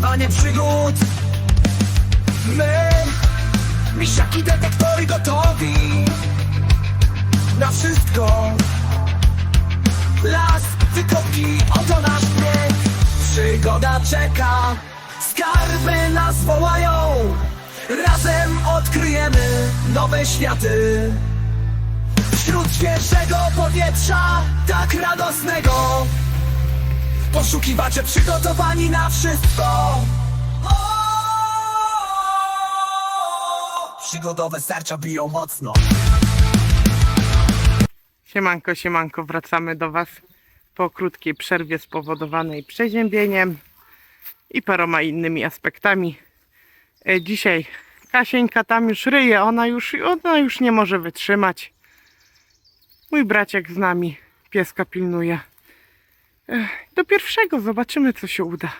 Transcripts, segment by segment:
poszukiwanie przygód. My, misiaki detektory gotowi Na wszystko. Las wykopi, oto nasz bieg Przygoda czeka. Skarby nas wołają. Razem odkryjemy nowe światy. Wśród świeżego powietrza Tak radosnego Poszukiwacze przygotowani na wszystko! Przygodowe serca biją mocno Siemanko, siemanko, wracamy do Was po krótkiej przerwie spowodowanej przeziębieniem i paroma innymi aspektami. E, Dzisiaj Kasieńka tam już ryje, ona już, ona już nie może wytrzymać. Mój braciak z nami pieska pilnuje. Do pierwszego zobaczymy, co się uda.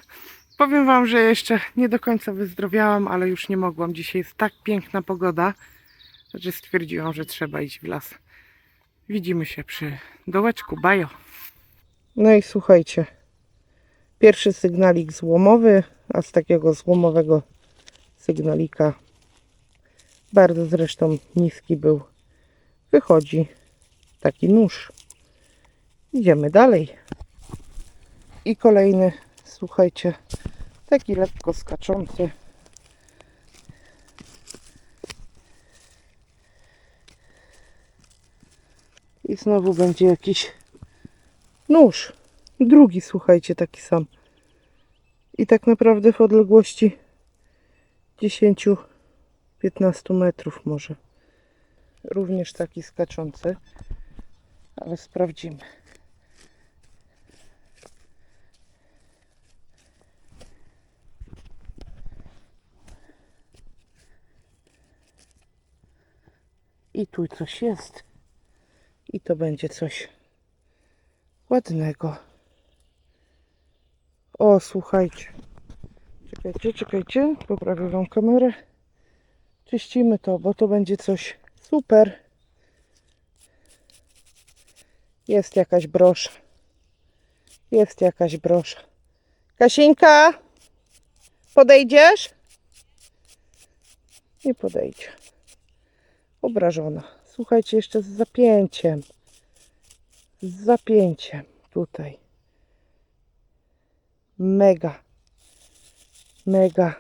Powiem Wam, że jeszcze nie do końca wyzdrowiałam, ale już nie mogłam. Dzisiaj jest tak piękna pogoda, że stwierdziłam, że trzeba iść w las. Widzimy się przy dołeczku, bajo. No i słuchajcie, pierwszy sygnalik złomowy, a z takiego złomowego sygnalika, bardzo zresztą niski był, wychodzi taki nóż. Idziemy dalej. I kolejny, słuchajcie, taki lekko skaczący. I znowu będzie jakiś nóż. Drugi, słuchajcie, taki sam. I tak naprawdę w odległości 10-15 metrów może. Również taki skaczący. Ale sprawdzimy. I tu coś jest. I to będzie coś ładnego. O, słuchajcie. Czekajcie, czekajcie. Poprawię wam kamerę. Czyścimy to, bo to będzie coś super. Jest jakaś brosza. Jest jakaś brosza. Kasieńka! Podejdziesz? Nie podejdzie. Obrażona. Słuchajcie, jeszcze z zapięciem. Z zapięciem tutaj. Mega. Mega.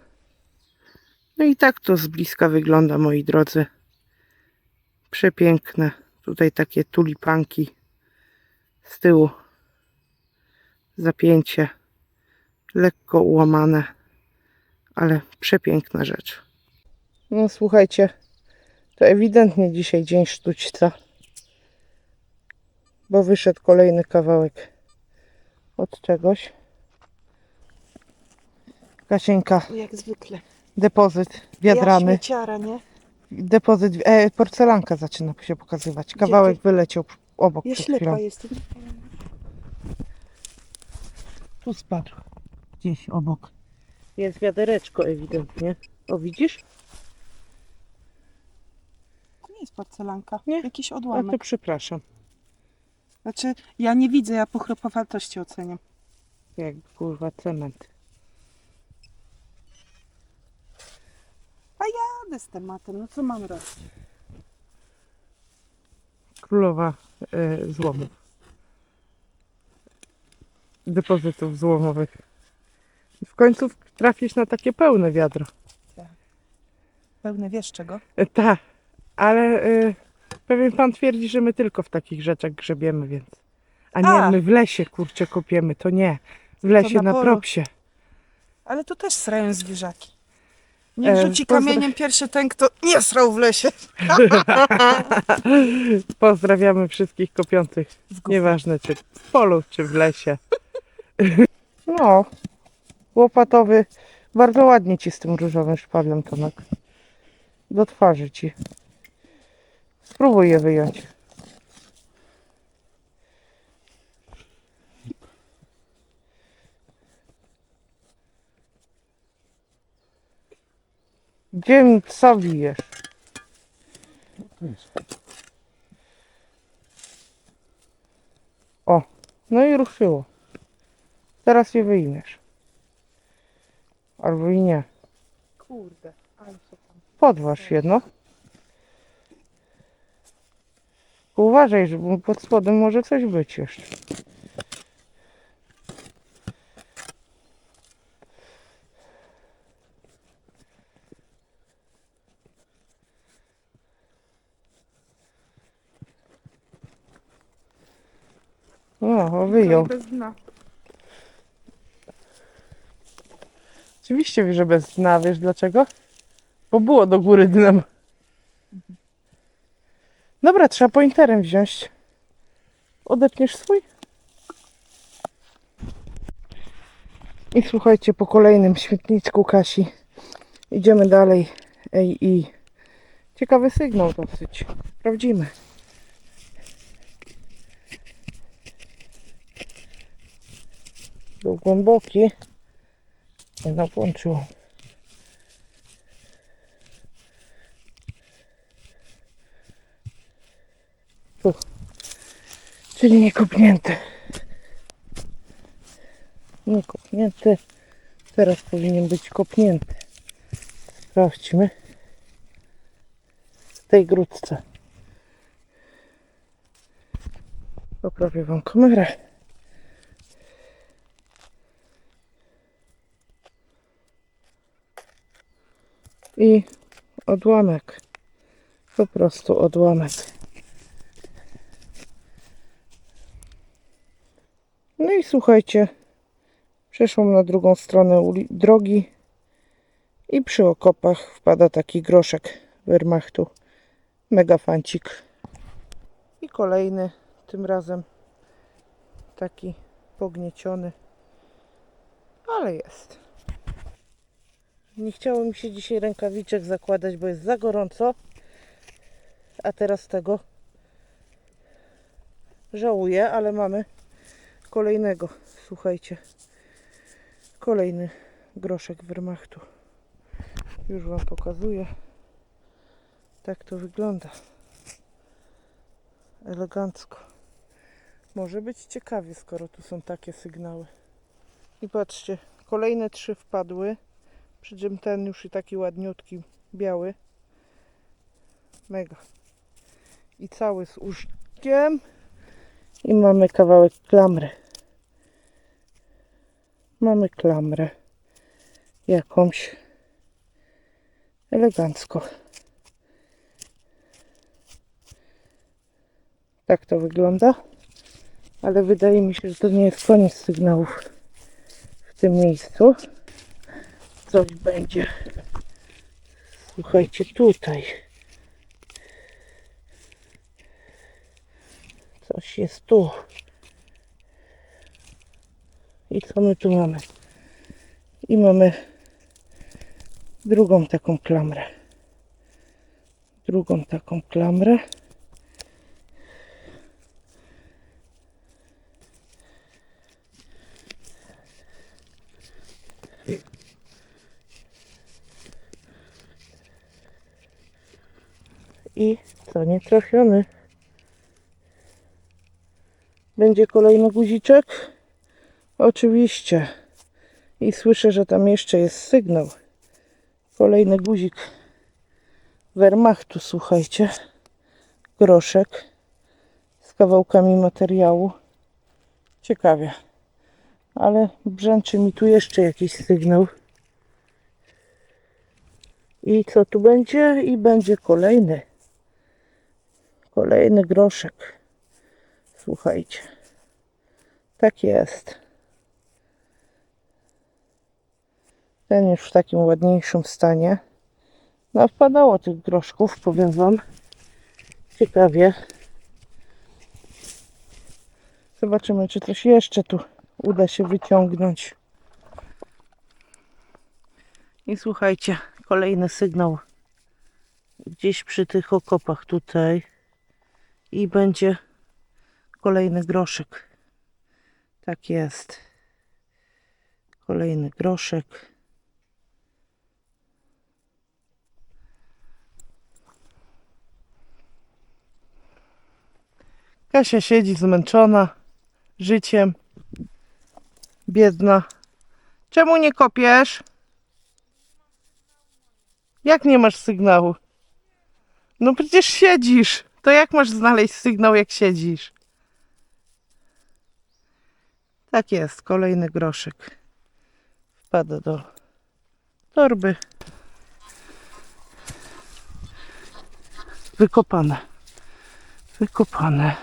No i tak to z bliska wygląda, moi drodzy. Przepiękne. Tutaj takie tulipanki z tyłu. Zapięcie. Lekko ułamane, ale przepiękna rzecz. No słuchajcie, to ewidentnie dzisiaj dzień sztućca. Bo wyszedł kolejny kawałek od czegoś. Kasieńka, Jak zwykle. depozyt Ja wiadrany. śmieciara, nie? Depozyt, e, porcelanka zaczyna się pokazywać. Kawałek ty? wyleciał obok Ja przed chwilą. ślepa jestem. Tu spadł. Gdzieś obok. Jest wiadereczko ewidentnie. O, widzisz? To nie jest porcelanka. Nie? Jakiś A to odłamek. przepraszam. Znaczy, ja nie widzę, ja po chropowatości oceniam. Jak kurwa cement. Jadę z tematem, no co mam robić? Królowa e, złomów. Depozytów złomowych. W końcu trafisz na takie pełne wiadro. Pełne wiesz czego? E, tak, ale e, pewien pan twierdzi, że my tylko w takich rzeczach grzebiemy, więc. A nie, A. my w lesie kurczę kopiemy, to nie. W lesie na na, polu. propsie. Ale tu też srają zwierzaki. Niech E, rzuci kamieniem pierwszy ten, kto nie srał w lesie. Pozdrawiamy wszystkich kopiących. W. Nieważne czy w polu, czy w lesie. No, łopatowy. Bardzo ładnie ci z tym różowym szpadlem, Tomek. Do twarzy ci. Spróbuj je wyjąć. Gdzie co bijesz? O, no i ruszyło. Teraz je wyjmiesz. Albo i nie. Kurde, ale co tam. Podważ jedno. Uważaj, że pod spodem może coś być jeszcze. O, wyjął. Bez dna. Oczywiście, że bez dna, wiesz dlaczego? Bo było do góry dnem. Dobra, trzeba pointerem wziąć. Odepniesz swój? I słuchajcie, po kolejnym śmietniczku Kasi idziemy dalej. Ej, i ciekawy sygnał dosyć. Sprawdzimy. Był głęboki. Nie napłączyło. Tu. Czyli nie kopnięty. Nie kopnięty. Teraz powinien być kopnięty. Sprawdźmy. W tej grudce. Poprawię wam kamerę. i odłamek. Po prostu odłamek. No i słuchajcie, przeszłam na drugą stronę drogi i przy okopach wpada taki groszek Wehrmachtu. Mega fancik. I kolejny, tym razem taki pognieciony, ale jest. Nie chciało mi się dzisiaj rękawiczek zakładać, bo jest za gorąco. A teraz tego żałuję, ale mamy kolejnego. Słuchajcie. Kolejny groszek Wehrmachtu. Już Wam pokazuję. Tak to wygląda. Elegancko. Może być ciekawie, skoro tu są takie sygnały. I patrzcie, kolejne trzy wpadły. Przy czym ten już i taki ładniutki, biały. Mega. I cały z uszkiem. I mamy kawałek klamry. Mamy klamrę. Jakąś. Elegancko. Tak to wygląda. Ale wydaje mi się, że to nie jest koniec sygnałów w tym miejscu coś będzie. Słuchajcie, tutaj. Coś jest tu. I co my tu mamy? I mamy drugą taką klamrę. Drugą taką klamrę. I co, nie trafiony. Będzie kolejny guziczek? Oczywiście. I słyszę, że tam jeszcze jest sygnał. Kolejny guzik Wehrmachtu, słuchajcie. Groszek z kawałkami materiału. Ciekawie. Ale brzęczy mi tu jeszcze jakiś sygnał. I co tu będzie? I będzie kolejny. Kolejny groszek. Słuchajcie. Tak jest. Ten już w takim ładniejszym stanie. No wpadało tych groszków, powiem wam. Ciekawie. Zobaczymy, czy coś jeszcze tu uda się wyciągnąć. I słuchajcie, kolejny sygnał gdzieś przy tych okopach tutaj i będzie kolejny groszek. Tak jest. Kolejny groszek. Kasia siedzi zmęczona życiem. Biedna. Czemu nie kopiesz? Jak nie masz sygnału? No przecież siedzisz. To jak masz znaleźć sygnał, jak siedzisz? Tak jest, kolejny groszek. Wpada do torby. Wykopane. Wykopane.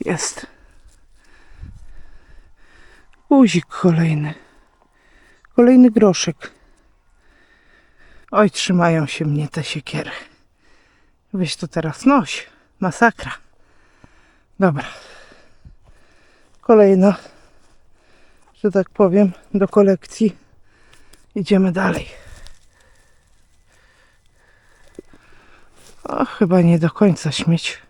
Jest. Guzik kolejny. Kolejny groszek. Oj, trzymają się mnie te siekiery. Weź to teraz noś. Masakra. Dobra. Kolejna, że tak powiem, do kolekcji. Idziemy dalej. O, chyba nie do końca śmieć.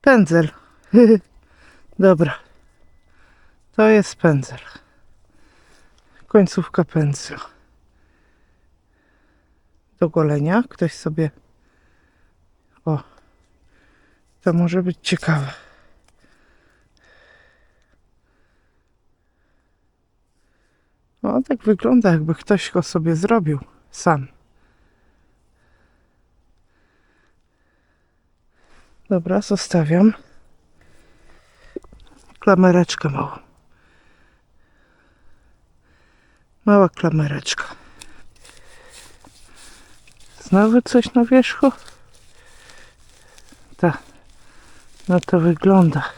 Pędzel. Dobra. To jest pędzel. Końcówka pędzla. Do golenia. Ktoś sobie. O. To może być ciekawe. No, tak wygląda, jakby ktoś go sobie zrobił sam. Dobra, zostawiam. Klamereczkę małą. Mała klamereczka. Znowu coś na wierzchu? Tak. No to wygląda.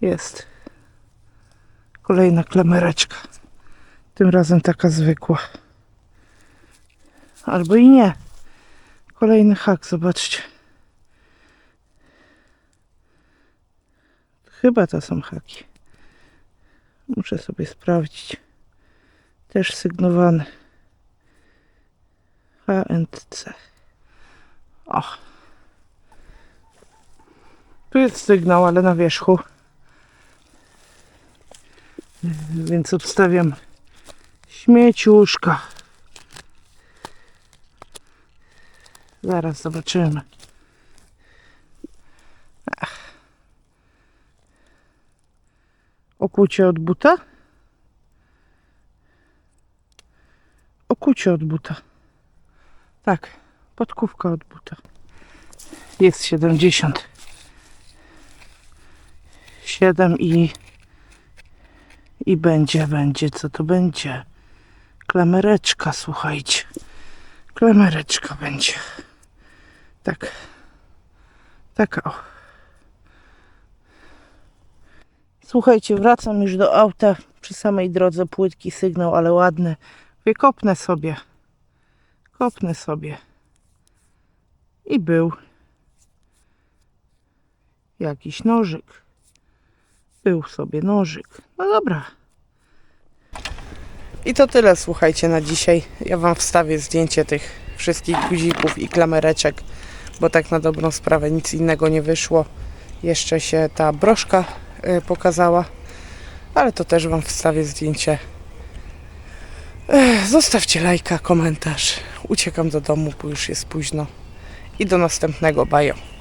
Jest. Kolejna klamereczka. Tym razem taka zwykła. Albo i nie. Kolejny hak, zobaczcie. Chyba to są haki. Muszę sobie sprawdzić. Też sygnowany. HNC. O. Tu jest sygnał, ale na wierzchu. Więc obstawiam śmieciuszka. Zaraz zobaczymy. Okucie od buta? Okucie od buta. Tak, podkówka od buta. Jest 70. 7 i i będzie, będzie, co to będzie? Klamereczka, słuchajcie. Klamereczka będzie. Tak. Taka o. Słuchajcie, wracam już do auta. Przy samej drodze płytki sygnał, ale ładny. Mówię, kopnę sobie. Kopnę sobie. I był jakiś nożyk. Był sobie nożyk. No dobra. I to tyle, słuchajcie, na dzisiaj. Ja Wam wstawię zdjęcie tych wszystkich guzików i klamereczek, bo tak na dobrą sprawę nic innego nie wyszło. Jeszcze się ta broszka pokazała, ale to też Wam wstawię zdjęcie. Ech, Zostawcie lajka, komentarz. Uciekam do domu, bo już jest późno. I do następnego. Bajo.